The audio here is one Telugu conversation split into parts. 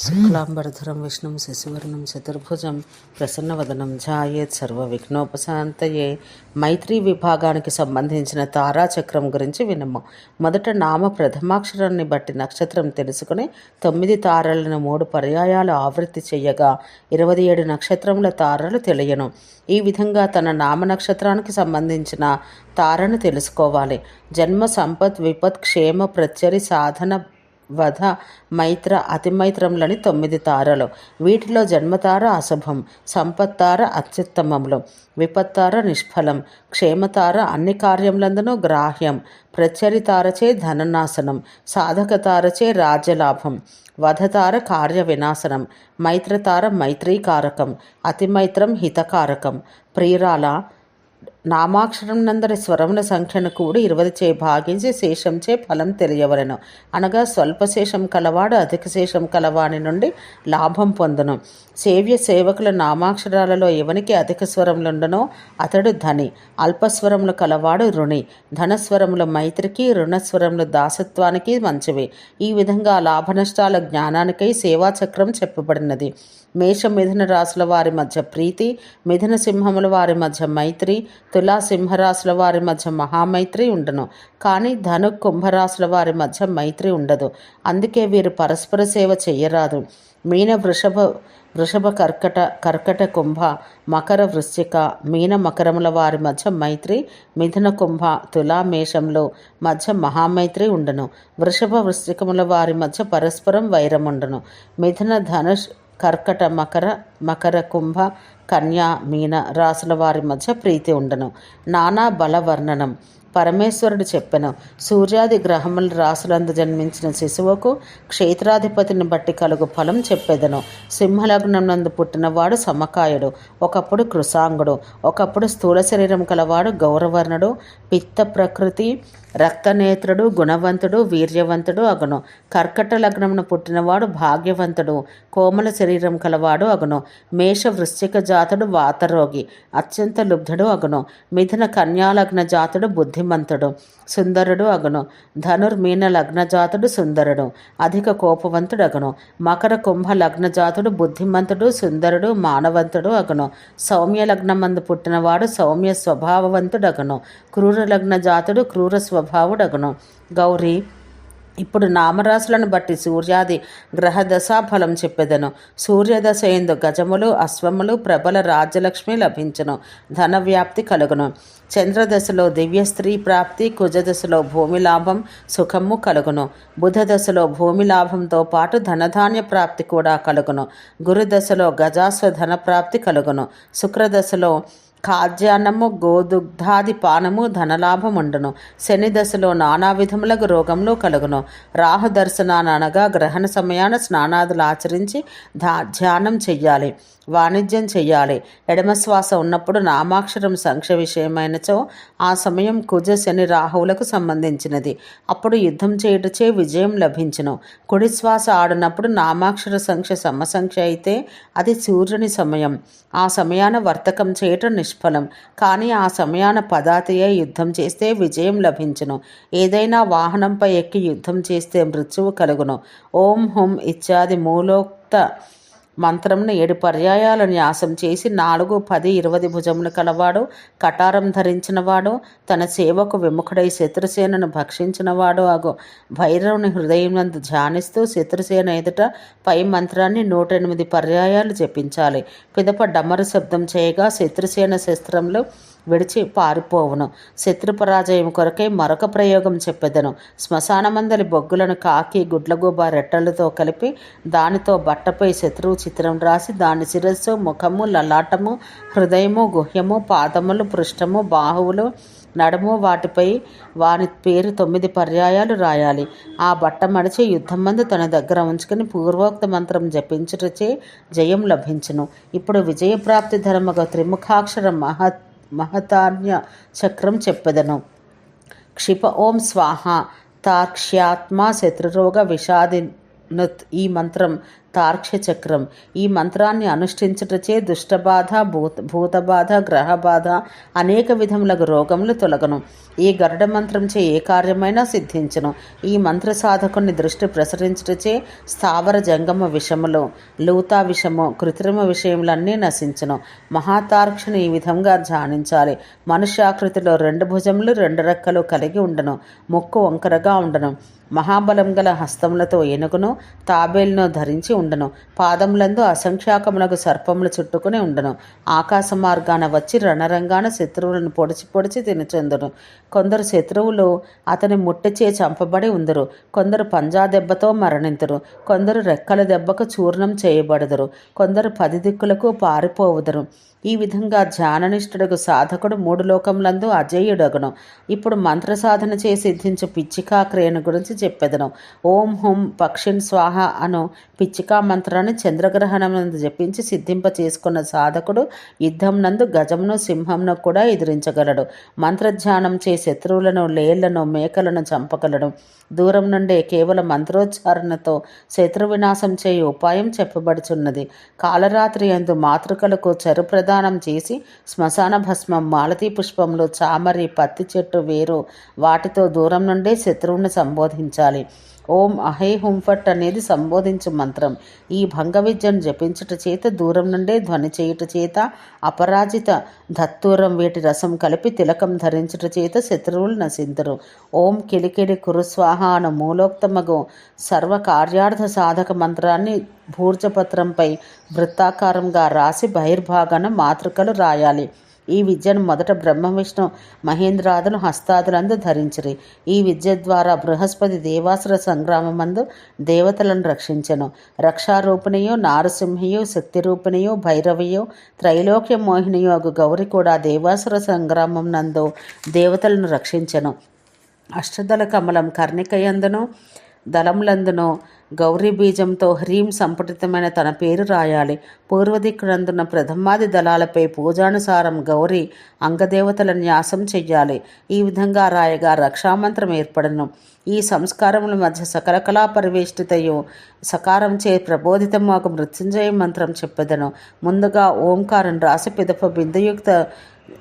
శుక్లాంబరధరం విష్ణుం శశివర్ణం చతుర్భుజం ప్రసన్నవదనం ఝాయేత్ సర్వ విఘ్నోపశాంతయే మైత్రి విభాగానికి సంబంధించిన తారాచక్రం గురించి వినము. మొదట నామ ప్రథమాక్షరాన్ని బట్టి నక్షత్రం తెలుసుకుని తొమ్మిది తారలను మూడు పర్యాయాలు ఆవృత్తి చేయగా ఇరవై ఏడు నక్షత్రముల తారలు తెలియను. ఈ విధంగా తన నామ నక్షత్రానికి సంబంధించిన తారను తెలుసుకోవాలి. జన్మ సంపత్ విపత్ క్షేమ ప్రత్యరి సాధన వధ మైత్ర అతిమైత్రములని తొమ్మిది తారలు. వీటిలో జన్మతార అశుభం సంపత్తార అత్యుత్తమములు విపత్తార నిష్ఫలం క్షేమతార అన్ని కార్యములందునూ గ్రాహ్యం ప్రచరితారచే ధననాశనం సాధకతారచే రాజ్యలాభం వధతార కార్య వినాశనం మైత్రతార మైత్రీకారకం అతిమైత్రం హితకారకం ప్రియురాల నామాక్షరం నందరి స్వరముల సంఖ్యను కూడి ఇరవదిచే చే భాగించి శేషంచే ఫలం తెలియవలను. అనగా స్వల్పశేషం కలవాడు అధిక శేషం కలవాని నుండి లాభం పొందను. సేవ్య సేవకుల నామాక్షరాలలో ఎవనికి అధిక స్వరములుండనో అతడు ధని. అల్పస్వరములు కలవాడు రుణి. ధనస్వరముల మైత్రికి రుణస్వరములు దాసత్వానికి మంచివి. ఈ విధంగా లాభనష్టాల జ్ఞానానికై సేవాచక్రం చెప్పబడినది. మేష మిథున రాశుల వారి మధ్య ప్రీతి మిథున సింహముల వారి మధ్య మైత్రి తులా సింహరాశుల వారి మధ్య మహామైత్రి ఉండను. కానీ ధను కుంభరాశుల వారి మధ్య మైత్రి ఉండదు. అందుకే వీరు పరస్పర సేవ చెయ్యరాదు మీన వృషభ వృషభ కర్కట కర్కట కుంభ మకర వృశ్చిక మీన మకరముల వారి మధ్య మైత్రి మిథున కుంభ తులా మేషంలో మధ్య మహామైత్రి ఉండను. వృషభ వృశ్చికముల వారి మధ్య పరస్పరం వైరం ఉండను మిథున ధనుష్ కర్కట మకర మకర కుంభ కన్యా మీన రాసుల వారి మధ్య ప్రీతి ఉండను. నానా బల వర్ణనం పరమేశ్వరుడు చెప్పెను సూర్యాది గ్రహముల రాసులందు జన్మించిన శిశువుకు క్షేత్రాధిపతిని బట్టి కలుగు ఫలం చెప్పెదను. సింహలగ్నం నందు పుట్టినవాడు సమకాయుడు ఒకప్పుడు కృసాంగుడు ఒకప్పుడు స్థూల శరీరం కలవాడు గౌరవర్ణుడు పిత్త ప్రకృతి రక్తనేత్రుడు గుణవంతుడు వీర్యవంతుడు అగును. కర్కట లగ్నమును పుట్టినవాడు భాగ్యవంతుడు. కోమల శరీరం కలవాడు అగును. మేష వృశ్చిక జాతుడు వాతరోగి. అత్యంత లుబ్ధుడు అగును. మిథున కన్యాలగ్న జాతుడు బుద్ధిమంతుడు. సుందరుడు అగును. ధనుర్మీన లగ్న జాతుడు సుందరుడు. అధిక కోపవంతుడు అగును. మకర కుంభ లగ్న జాతుడు బుద్ధిమంతుడు సుందరుడు మానవంతుడు అగును. సౌమ్య లగ్నమందు పుట్టినవాడు సౌమ్య స్వభావవంతుడగను క్రూర లగ్న జాతుడు క్రూర స్వ స్వభావుడగును. గౌరీ ఇప్పుడు నామరాశులను బట్టి సూర్యాది గ్రహదశాఫలం చెప్పెదను. సూర్యదశ ఎందు గజములు అశ్వములు ప్రబల రాజ్యలక్ష్మి లభించును. ధన వ్యాప్తి కలుగును. చంద్రదశలో దివ్య స్త్రీ ప్రాప్తి కుజదశలో భూమి లాభం సుఖము కలుగును. బుధదశలో భూమి లాభంతో పాటు ధనధాన్య ప్రాప్తి కూడా కలుగును. గురుదశలో గజాస్వ ధన ప్రాప్తి కలుగును. శుక్రదశలో ఖాద్యాన్నము గోదుగ్ధాది పానము ధనలాభముండును. శని దశలో నానా విధములకు రోగములు కలుగును. రాహు దర్శనానగా గ్రహణ సమయాన స్నానాదులు ఆచరించి ధ్యానం చెయ్యాలి. వాణిజ్యం చెయ్యాలి ఎడమ శ్వాస ఉన్నప్పుడు నామాక్షరం సంఖ్య విషయమైనచో ఆ సమయం కుజ శని రాహువులకు సంబంధించినది. అప్పుడు యుద్ధం చేయుటచే విజయం లభించును. కుడి శ్వాస ఆడినప్పుడు నామాక్షర సంఖ్య సమసంఖ్య అయితే అది సూర్యుని సమయం. ఆ సమయాన వర్తకం చేయటం నిష్ఫలం. కానీ ఆ సమయాన పదాతియే యుద్ధం చేస్తే విజయం లభించును. ఏదైనా వాహనంపై ఎక్కి యుద్ధం చేస్తే మృత్యువు కలుగును. ఓం హుం ఇత్యాది మూలోక్త మంత్రంను ఏడు పర్యాయాలు న్యాసం చేసి నాలుగు పది ఇరవై భుజములు కలవాడు కటారం ధరించినవాడు తన సేవకు విముఖుడై శత్రుసేనను భక్షించినవాడు అగు భైరవుని హృదయం నందు ధ్యానిస్తూ శత్రుసేన ఎదుట పై మంత్రాన్ని నూట ఎనిమిది పర్యాయాలు జపించాలి. పిదప డమరు శబ్దం చేయగా శత్రుసేన శస్త్రంలో విడిచి పారిపోవును. శత్రుపరాజయం కొరకై మరొక ప్రయోగం చెప్పెదను. శ్మశానమందలి బొగ్గులను కాకి గుడ్లగూబ రెట్టలతో కలిపి దానితో బట్టపై శత్రువు చిత్రం రాసి దాని శిరస్సు ముఖము లలాటము హృదయము గుహ్యము పాదములు పృష్ఠము బాహువులు నడుము వాటిపై వాని పేరు తొమ్మిది పర్యాయాలు రాయాలి. ఆ బట్ట మడిచి యుద్ధం మందు తన దగ్గర ఉంచుకుని పూర్వోక్త మంత్రం జపించుటచే జయం లభించును. ఇప్పుడు విజయప్రాప్తి ధర్మగ త్రిముఖాక్షర మహత్ మహతాన్య చక్రం చెప్పెదను. క్షిప ఓం స్వాహ తార్క్ష్యాత్మ శత్రురోగ విషాదినుత్ ఈ మంత్రం తార్క్ష్య చక్రం ఈ మంత్రాన్ని అనుష్ఠించుటచే దుష్టబాధ భూత భూతబాధ గ్రహబాధ అనేక విధములకు రోగములు తొలగను. ఈ గరుడ మంత్రంచే ఏ కార్యమైనా సిద్ధించను. ఈ మంత్ర సాధకుని దృష్టి ప్రసరించుటచే స్థావర జంగమ విషములు లూతా విషము కృత్రిమ విషయములన్నీ నశించను. మహాతార్క్షను ఈ విధంగా ధ్యానించాలి. మనుష్యాకృతిలో రెండు భుజములు రెండు రెక్కలు కలిగి ఉండను. ముక్కు వంకరగా ఉండను. మహాబలం గల హస్తములతో ఏనుగును తాబేలును ధరించి ఉండను. పాదములందు అసంఖ్యాకములకు సర్పములు చుట్టుకుని ఉండను. ఆకాశ మార్గాన వచ్చి రణరంగాన శత్రువులను పొడిచి పొడిచి తినచెందును. కొందరు శత్రువులు అతని ముట్టచే చంపబడి ఉందరు. కొందరు పంజా దెబ్బతో మరణింతురు. కొందరు రెక్కల దెబ్బకు చూర్ణం చేయబడదురు. కొందరు పది దిక్కులకు పారిపోవుదురు. ఈ విధంగా ధ్యాననిష్ఠుడకు సాధకుడు మూడు లోకములందు అజేయుడగును. ఇప్పుడు మంత్ర సాధన చేసి సిద్ధించు పిచ్చికా క్రియను గురించి చెప్పెదను. ఓం హుం పక్షిన్ స్వాహ అను పిచ్చికా మంత్రాన్ని చంద్రగ్రహణం జపించి సిద్ధింప చేసుకున్న సాధకుడు యుద్ధం నందు గజమును సింహంను కూడా ఎదిరించగలడు. మంత్రధ్యానం చే శత్రువులను లేళ్ళను మేకలను చంపగలడు. దూరం నుండే కేవలం మంత్రోచ్చారణతో శత్రు వినాశం చేయు ఉపాయం చెప్పబడుచున్నది. కాలరాత్రి ఎందు మాతృకలకు చరుప్రద ప్రదానం చేసి శ్మశాన భస్మం మాలతీ పుష్పంలో చామరి పత్తి చెట్టు వేరు వాటితో దూరం నుండే శత్రువుని సంబోధించాలి. ఓం అహే హుంఫట్ అనేది సంబోధించు మంత్రం. ఈ భంగ విద్యను జపించుట చేత దూరం నుండే ధ్వని చేయుట చేత అపరాజిత దత్తూరం వీటి రసం కలిపి తిలకం ధరించుట చేత శత్రువులు నశింతురు. ఓం కిలికిడి కురుస్వాహ అను మూలోక్తమగు సర్వ కార్యార్థ సాధక మంత్రాన్ని భూర్జపత్రంపై వృత్తాకారంగా రాసి బహిర్భాగాన మాతృకలు రాయాలి. ఈ విద్యను మొదట బ్రహ్మ విష్ణు మహేంద్రాదులు హస్తాదులందు ధరించిరి. ఈ విద్య ద్వారా బృహస్పతి దేవాసుర సంగ్రామమందు దేవతలను రక్షించెను. రక్షారూపిణియు నారసింహయు శక్తిరూపిణియు భైరవయు త్రైలోక్య మోహినియు అగు గౌరి కూడా దేవాసుర సంగ్రామం నందు దేవతలను రక్షించెను. అష్టదళ కమలం కర్ణికయందును దళములందును గౌరీ బీజంతో హ్రీం సంపుటితమైన తన పేరు రాయాలి. పూర్వదిక్కునందున్న ప్రథమాది దళాలపై పూజానుసారం గౌరీ అంగదేవతల న్యాసం చెయ్యాలి. ఈ విధంగా రాయగా రక్షామంత్రం ఏర్పడను. ఈ సంస్కారముల మధ్య సకల కళా పరివేష్టితయు సకారం చే ప్రబోధితమాకు మృత్యుంజయ మంత్రం చెప్పెదను. ముందుగా ఓంకారం రాసి పిదప బిందుయుక్త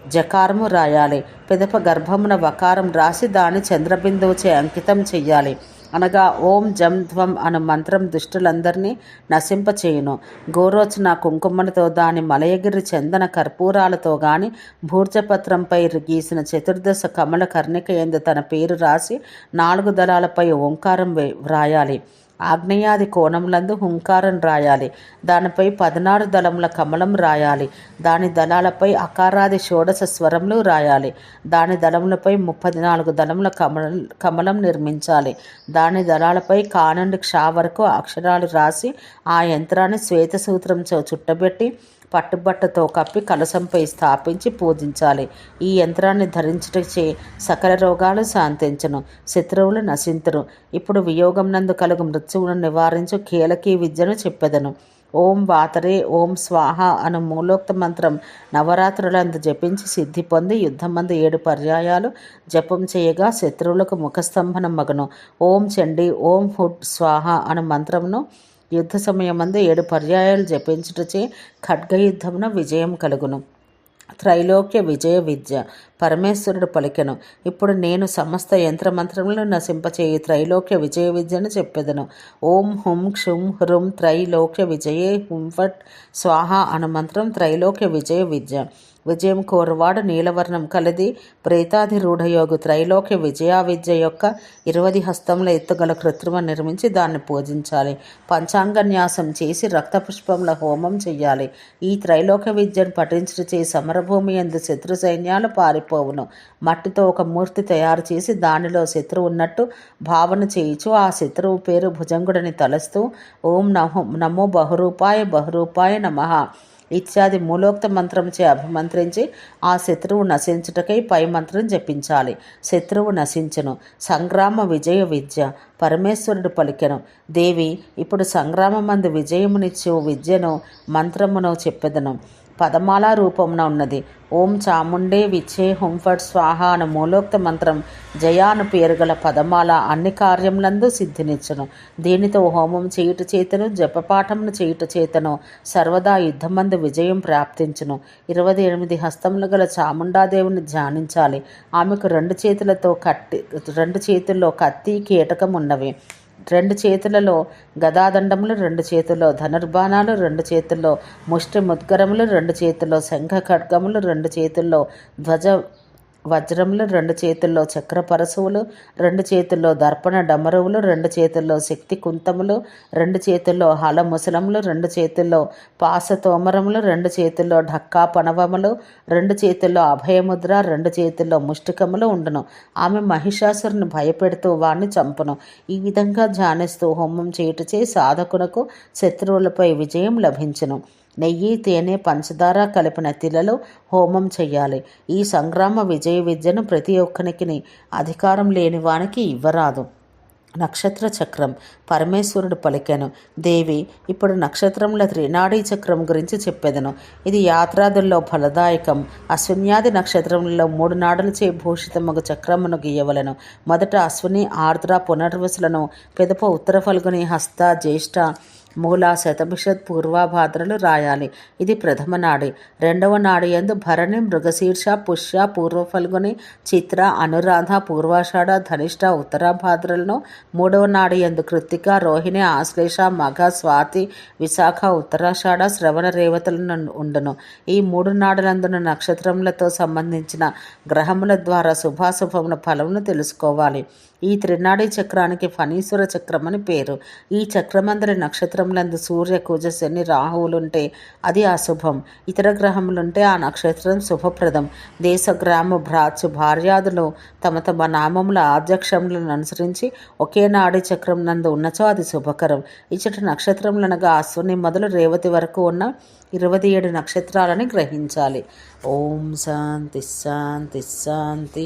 జకారము రాయాలి. పిదప గర్భమున వకారం రాసి దాని చంద్రబిందువుచే అంకితం చెయ్యాలి. అనగా ఓం జం ధ్వం అను మంత్రం దుష్టులందరినీ నశింపచేయును. గోరోచన కుంకుమలతో దాని మలయగిరి చందన కర్పూరాలతో గాని భూర్జపత్రంపై గీసిన చతుర్దశ కమల కర్ణిక ఎందు తన పేరు రాసి నాలుగు దళాలపై ఓంకారం వ్రాయాలి. ఆగ్నేయాది కోణములందు హుంకారం రాయాలి. దానిపై పదనారు దళముల కమలం రాయాలి. దాని దళాలపై అకారాది షోడశ స్వరములు రాయాలి. దాని దళములపై ముప్పది నాలుగు దళముల కమలం కమలం నిర్మించాలి. దాని దళాలపై కానుండి క్షా వరకు అక్షరాలు రాసి ఆ యంత్రాన్ని శ్వేతసూత్రంతో చుట్టబెట్టి పట్టుబట్టతో కప్పి కలసంపై స్థాపించి పూజించాలి. ఈ యంత్రాన్ని ధరించటచే సకల రోగాలు శాంతించను శత్రువులు నశించరు ఇప్పుడు వియోగం నందు కలుగు మృత్యువును నివారించు కీలకీ విద్యను చెప్పెదను. ఓం వాతరే ఓం స్వాహ అను మూలోక్త మంత్రం నవరాత్రులందు జపించి సిద్ధి పొంది యుద్ధమందు ఏడు పర్యాయాలు జపం చేయగా శత్రువులకు ముఖస్తంభనం మగను. ఓం చండి ఓం హుడ్ స్వాహ అను మంత్రమును యుద్ధ సమయమందు ఏడు పర్యాయాలు జపించుటచే ఖడ్గయుద్ధమున విజయం కలుగును. త్రైలోక్య విజయ విద్య పరమేశ్వరుడు పలికెను. ఇప్పుడు నేను సమస్త యంత్రమంత్రములను నశింపచేయి త్రైలోక్య విజయ విద్యను చెప్పెదను. ఓం హుం క్షుం హృం త్రైలోక్య విజయే హుం ఫట్ స్వాహ అను మంత్రం త్రైలోక్య విజయ విద్య. విజయం కోరువాడు నీలవర్ణం కలది ప్రేతాధిరూఢయోగు త్రైలోక్య విజయా విద్య యొక్క ఇరవది హస్తముల ఎత్తుగల కృత్రిమ నిర్మించి దాన్ని పూజించాలి. పంచాంగన్యాసం చేసి రక్తపుష్పముల హోమం చెయ్యాలి. ఈ త్రైలోక్య విద్యను పఠించుట చే సమరభూమి ఎందు శత్రు సైన్యాలు పారిపోవును. మట్టితో ఒక మూర్తి తయారు చేసి దానిలో శత్రువు ఉన్నట్టు భావన చేయుచు ఆ శత్రువు పేరు భుజంగుడని తలస్తూ ఓం నమో నమో బహురూపాయ బహురూపాయ నమః. ఇత్యాది మూలోక్త మంత్రంచే అభిమంత్రించి ఆ శత్రువు నశించుటకై పై మంత్రం జపించాలి. శత్రువు నశించను. సంగ్రామ విజయ విద్య పరమేశ్వరుడు పలికెను. దేవి ఇప్పుడు సంగ్రామమందు విజయమునిచ్చు విద్యను మంత్రమును చెప్పెదను. పదమాల రూపమున ఉన్నది. ఓం చాముండే విచ్చే హుంఫట్ స్వాహ అను మూలోక్త మంత్రం జయాను పేరు గల పదమాల అన్ని కార్యములందు సిద్ధినిచ్చును. దీనితో హోమం చేయుట చేతను జపపాఠమును చేయుట చేతను సర్వదా యుద్ధమందు విజయం ప్రాప్తించును. ఇరవై ఎనిమిది హస్తములు గల చాముండాదేవిని ధ్యానించాలి. ఆమెకు రెండు చేతులతో కట్టి రెండు చేతుల్లో కత్తి కీటకం ఉన్నవి రెండు చేతులలో గదాదండములు రెండు చేతుల్లో ధనుర్బాణాలు రెండు చేతుల్లో ముష్టి ముద్గరములు రెండు చేతుల్లో శంఖ ఖడ్గములు రెండు చేతుల్లో ధ్వజ వజ్రములు రెండు చేతుల్లో చక్ర పరశువులు రెండు చేతుల్లో దర్పణ డమరువులు రెండు చేతుల్లో శక్తి కుంతములు రెండు చేతుల్లో హల ముసలములు రెండు చేతుల్లో పాస తోమరములు రెండు చేతుల్లో ఢక్కా పనవములు రెండు చేతుల్లో అభయముద్ర రెండు చేతుల్లో ముష్టికములు ఉండును. ఆమె మహిషాసురుని భయపెడుతూ వాణ్ణి చంపును. ఈ విధంగా ధ్యానిస్తూ హోమం చేయుటచే సాధకునకు శత్రువులపై విజయం లభించును. నెయ్యి తేనె పంచదార కలిపిన తిలలో హోమం చెయ్యాలి. ఈ సంగ్రామ విజయ విద్యను ప్రతి ఒక్కనికి అధికారం లేని వానికి ఇవ్వరాదు. నక్షత్ర చక్రం. పరమేశ్వరుడు పలికాను. దేవి ఇప్పుడు నక్షత్రముల త్రినాడీ చక్రం గురించి చెప్పేదను. ఇది యాత్రాదుల్లో ఫలదాయకం. అశ్విన్యాది నక్షత్రములలో మూడు నాడులచే భూషితమగు చక్రమును గీయవలను. మొదట అశ్విని ఆర్ద్ర పునర్వసులను పెదప ఉత్తర ఫల్గుని హస్త జ్యేష్ఠ మూలా శతభిషత్ పూర్వభాద్రలు రాయాలి. ఇది ప్రథమ నాడి. రెండవ నాడు ఎందు భరణి మృగశీర్ష పుష్య పూర్వఫల్గుని చిత్ర అనురాధ పూర్వాషాఢ ధనిష్ట ఉత్తరాభాద్రలను. మూడవ నాడు ఎందు కృత్తిక రోహిణి ఆశ్లేష మఘ స్వాతి విశాఖ ఉత్తరాషాఢ శ్రవణ రేవతులను ఉండును. ఈ మూడు నాడులందున నక్షత్రములతో సంబంధించిన గ్రహముల ద్వారా శుభాశుభముల ఫలమును తెలుసుకోవాలి. ఈ త్రినాడి చక్రానికి ఫణీశ్వర చక్రం అని పేరు. ఈ చక్రమందరి నక్షత్రములందు సూర్య కుజ శని రాహువులుంటే అది అశుభం. ఇతర గ్రహములుంటే ఆ నక్షత్రం శుభప్రదం. దేశ గ్రామ భ్రాచు భార్యాదులు తమ తమ నామముల ఆధ్యక్షములను అనుసరించి ఒకే నాడి చక్రం నందు ఉన్నచో అది శుభకరం. ఇచ్చటి నక్షత్రములనగా అశ్విని మొదలు రేవతి వరకు ఉన్న ఇరవై ఏడు నక్షత్రాలని గ్రహించాలి. ఓం శాంతి శాంతి శాంతి.